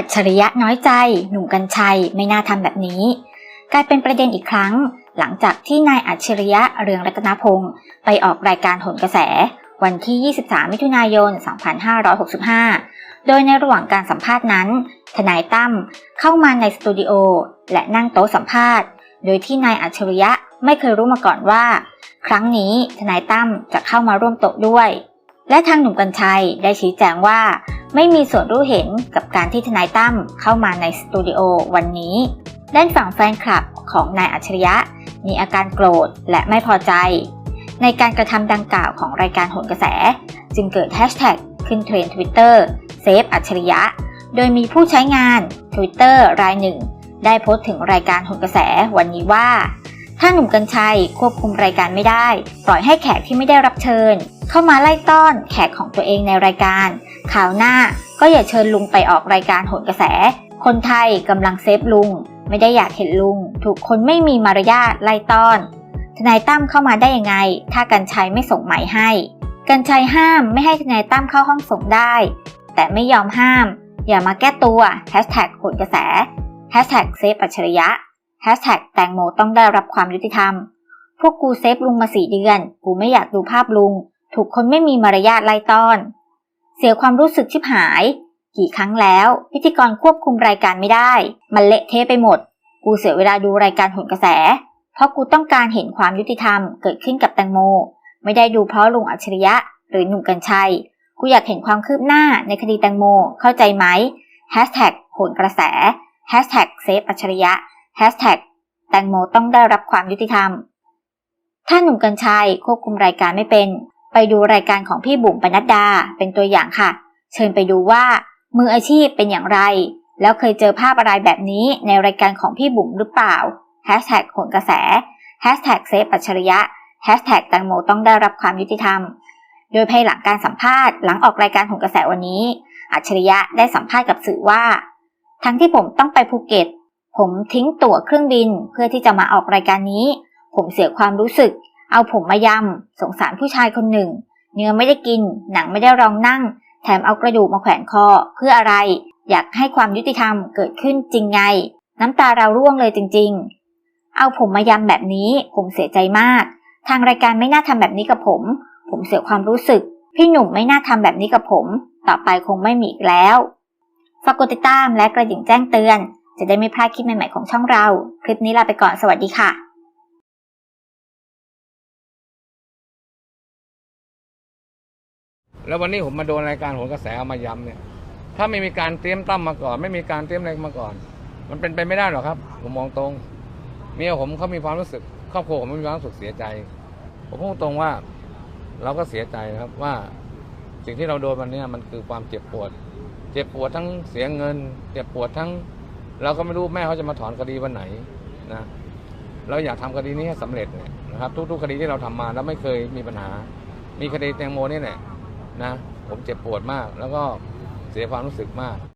อัจฉริยะน้อยใจ หนุ่มกัญชัยไม่น่าทำแบบนี้ กลายเป็นประเด็นอีกครั้ง หลังจากที่นายอัจฉริยะเรืองรัตนพงศ์ไปออกรายการโหนกระแส วันที่ 23 มิถุนายน 2565 โดยในระหว่างการสัมภาษณ์นั้น ทนายตั้มเข้ามาในสตูดิโอและนั่งโต๊ะสัมภาษณ์ โดยที่นายอัจฉริยะไม่เคยรู้มาก่อนว่า ครั้งนี้ทนายตั้มจะเข้ามาร่วมโต๊ะด้วย และทางหนุ่มกัญชัยได้ชี้แจงว่า ไม่มีส่วนรู้เห็นกับการที่ทนายตั้มเข้ามาในสตูดิโอวันนี้ ด้านฝั่งแฟนคลับของนายอัจฉริยะ มีอาการโกรธและไม่พอใจ ในการกระทำดังกล่าวของรายการโหนกระแส จึงเกิดแฮชแท็กขึ้นเทรนด์ทวิตเตอร์เซฟอัจฉริยะ โดยมีผู้ใช้งาน Twitter รายหนึ่ง ได้โพสต์ถึงรายการโหนกระแสวันนี้ว่า ถ้าหนุ่มกัญชัยควบคุมรายการไม่ได้ ปล่อยให้แขกที่ไม่ได้รับเชิญ เข้ามาไล่ต้อนแขกของตัวเองในรายการข่าวหน้าก็อย่าเชิญลุงไปออกรายการโหนกระแส คนไทยกำลังเซฟลุง ไม่ได้อยากเห็นลุง ถูกคนไม่มีมารยาทไล่ต้อนทนายตั้มเข้ามาได้ยังไง ถ้ากัญชัยไม่ส่งหมายให้กัญชัยห้ามไม่ให้ทนายตั้มเข้าห้องส่งได้ แต่ไม่ยอมห้าม อย่ามาแก้ตัวแฮชแท็กโหนกระแสแฮชแท็กเซฟอัจฉริยะ แฮชแท็กแตงโมต้องได้รับความยุติธรรม พวกกูเซฟลุงมาสี่เดือน กูไม่อยากดูภาพลุง ถูกคนไม่มีมารยาทไล่ต้อน เสียความรู้สึกชิบหาย กี่ครั้งแล้ว พิธีกรควบคุมรายการไม่ได้ มันเละเทะไปหมด กูเสียเวลาดูรายการหนกระแส เพราะกูต้องการเห็นความยุติธรรมเกิดขึ้นกับแตงโม ไม่ได้ดูเพราะลุงอัจฉริยะ หรือหนุ่มกัญชัย กูอยากเห็นความคืบหน้าในคดีแตงโม เข้าใจไหมแฮชแท็กโหนกระแสแฮชแท็กเซฟอัจฉริยะ แฮชแท็กแตงโมต้องได้รับความยุติธรรม ถ้าหนุ่มกัญชัยควบคุมรายการไม่เป็น ไปดูรายการของพี่บุ๋มปนัดดาเป็นตัวอย่างค่ะ เชิญไปดูว่า มืออาชีพเป็นอย่างไร แล้วเคยเจอภาพอะไรแบบนี้ในรายการของพี่บุ๋มหรือเปล่าแฮชแท็กโหนกระแสแฮชแท็กเซฟอัจฉริยะแฮชแท็กแตงโมต้องได้รับความยุติธรรม โดยภายหลังการสัมภาษณ์หลังออกรายการโหนกระแสวันนี้ อัจฉริยะได้สัมภาษณ์กับสื่อว่า ทั้งที่ผมต้องไปภูเก็ต ผมทิ้งตั๋วเครื่องบินเพื่อที่จะมาออกรายการนี้ ผมเสียความรู้สึก เอาผมมายำสงสารผู้ชายคนหนึ่ง เนื้อไม่ได้กิน หนังไม่ได้รองนั่ง แถมเอากระดูกมาแขวนคอเพื่ออะไร อยากให้ความยุติธรรมเกิดขึ้นจริงไง น้ำตาเราร่วงเลยจริง ๆ เอาผมมายำแบบนี้ ผมเสียใจมาก ทางรายการไม่น่าทำแบบนี้กับผม ผมเสียความรู้สึก พี่หนุ่มไม่น่าทำแบบนี้กับผม ต่อไปคงไม่มีอีกแล้วฝากกดติดตามและกระดิ่งแจ้งเตือน จะได้ไม่พลาดคลิปใหม่ๆของช่องเรา คลิปนี้ลาไปก่อนสวัสดีค่ะแล้ววันนี้ผมมาโดนรายการโหนกระแสเอามาย้ำเนี่ย ถ้าไม่มีการเตรียมตั้มมาก่อน ไม่มีการเตรียมอะไรมาก่อน มันเป็นไปไม่ได้หรอกครับ ผมมองตรง เมียผมเขามีความรู้สึก ครอบครัวผมมีความรู้สึกเสียใจ ผมพูดตรงว่า เราก็เสียใจครับว่า สิ่งที่เราโดนวันเนี้ยมันคือความเจ็บปวด เจ็บปวดทั้งเสียเงิน เจ็บปวดทั้ง เราก็ไม่รู้แม่เขาจะมาถอนคดีวันไหนนะเราอยากทำคดีนี้ให้สำเร็จเนี่ยนะครับ ทุก ๆ คดีที่เราทำมาแล้วไม่เคยมีปัญหา มีคดีแตงโมนี่แหละนะ ผมเจ็บปวดมาก แล้วก็เสียความรู้สึกมาก